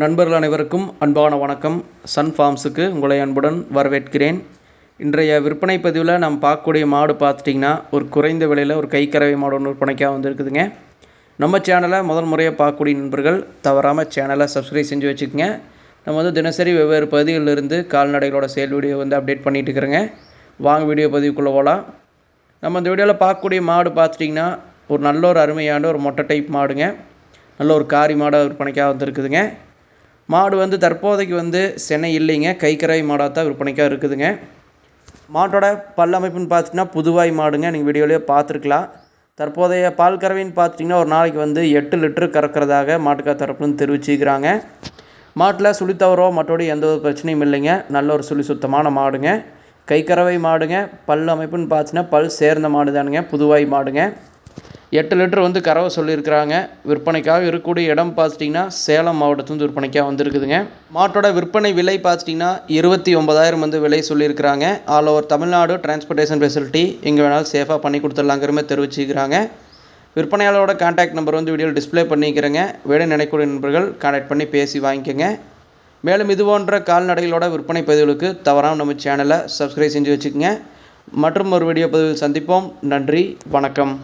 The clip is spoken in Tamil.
நண்பர்கள் அனைவருக்கும் அன்பான வணக்கம். சன் ஃபார்ம்ஸுக்கு உங்களை அன்புடன் வரவேற்கிறேன். இன்றைய விற்பனை பதிவில் நம்ம பார்க்கக்கூடிய மாடு பார்த்துட்டிங்கன்னா ஒரு குறைந்த விலையில் ஒரு கைக்கறவை மாடு ஒன்று விற்பனைக்காக வந்திருக்குதுங்க. நம்ம சேனலை முதல் முறையாக பார்க்கக்கூடிய நண்பர்கள் தவறாமல் சேனலை சப்ஸ்கிரைப் செஞ்சு வச்சுக்கோங்க. நம்ம வந்து தினசரி வெவ்வேறு பகுதிகளிலிருந்து கால்நடைகளோட சேல் வீடியோ வந்து அப்டேட் பண்ணிகிட்டு இருக்கிறேங்க. வாங்க வீடியோ பதிவுக்குள்ளே போகலாம் நம்ம இந்த வீடியோவில் பார்க்கக்கூடிய மாடு பார்த்துட்டிங்கன்னா ஒரு நல்ல ஒரு அருமையான ஒரு மொட்டை டைப் மாடுங்க. நல்ல ஒரு காரி மாடாக விற்பனைக்காக வந்திருக்குதுங்க. மாடு வந்து தற்போதைக்கு வந்து சென்னை இல்லைங்க. கைக்கரை மாடாக தான் விற்பனைக்காக இருக்குதுங்க. மாட்டோட பல் அமைப்புன்னு பார்த்திங்கன்னா புதுவாய் மாடுங்க. நீங்கள் வீடியோலேயே பார்த்துருக்கலாம். தற்போதைய பால் கறவைன்னு பார்த்துட்டிங்கன்னா ஒரு நாளைக்கு வந்து எட்டு லிட்டரு கறக்கிறதாக மாட்டுக்கார் தரப்புன்னு தெரிவிச்சுக்கிறாங்க. மாட்டில் சுழி தவறோ மற்றபடி எந்த ஒரு பிரச்சனையும் இல்லைங்க. நல்ல ஒரு சுழி சுத்தமான மாடுங்க. கைக்கறவை மாடுங்க. பல் அமைப்புன்னு பார்த்தீங்கன்னா பல் சேர்ந்த மாடு தானுங்க புதுவாய் மாடுங்க. எட்டு லிட்டர் வந்து கறவை சொல்லியிருக்கிறாங்க. விற்பனைக்காக இருக்கக்கூடிய இடம் பார்த்துட்டிங்கன்னா சேலம் மாவட்டத்துலேருந்து விற்பனைக்காக வந்திருக்குதுங்க. மாட்டோட விற்பனை விலை பார்த்துட்டிங்கன்னா இருபத்தி ஒன்பதாயிரம் வந்து விலை சொல்லியிருக்கிறாங்க. All over Tamil Nadu transportation facility எங்கே வேணாலும் சேஃபாக பண்ணி கொடுத்துடலாங்கிறமே தெரிவிச்சுக்கிறாங்க. விற்பனையாளரோட கான்டாக்ட் நம்பர் வந்து வீடியோவில் டிஸ்பிளே பண்ணிக்கிறேங்க. வேலை நினைக்கூடிய நண்பர்கள் கான்டாக்ட் பண்ணி பேசி வாங்கிக்கோங்க. மேலும் இது போன்ற கால்நடைகளோட விற்பனை பதிவுகளுக்கு தவறாமல் நம்ம சேனலை சப்ஸ்கிரைப் செஞ்சு வச்சுக்கோங்க. மற்றும் ஒரு வீடியோ பதிவில் சந்திப்போம். நன்றி வணக்கம்.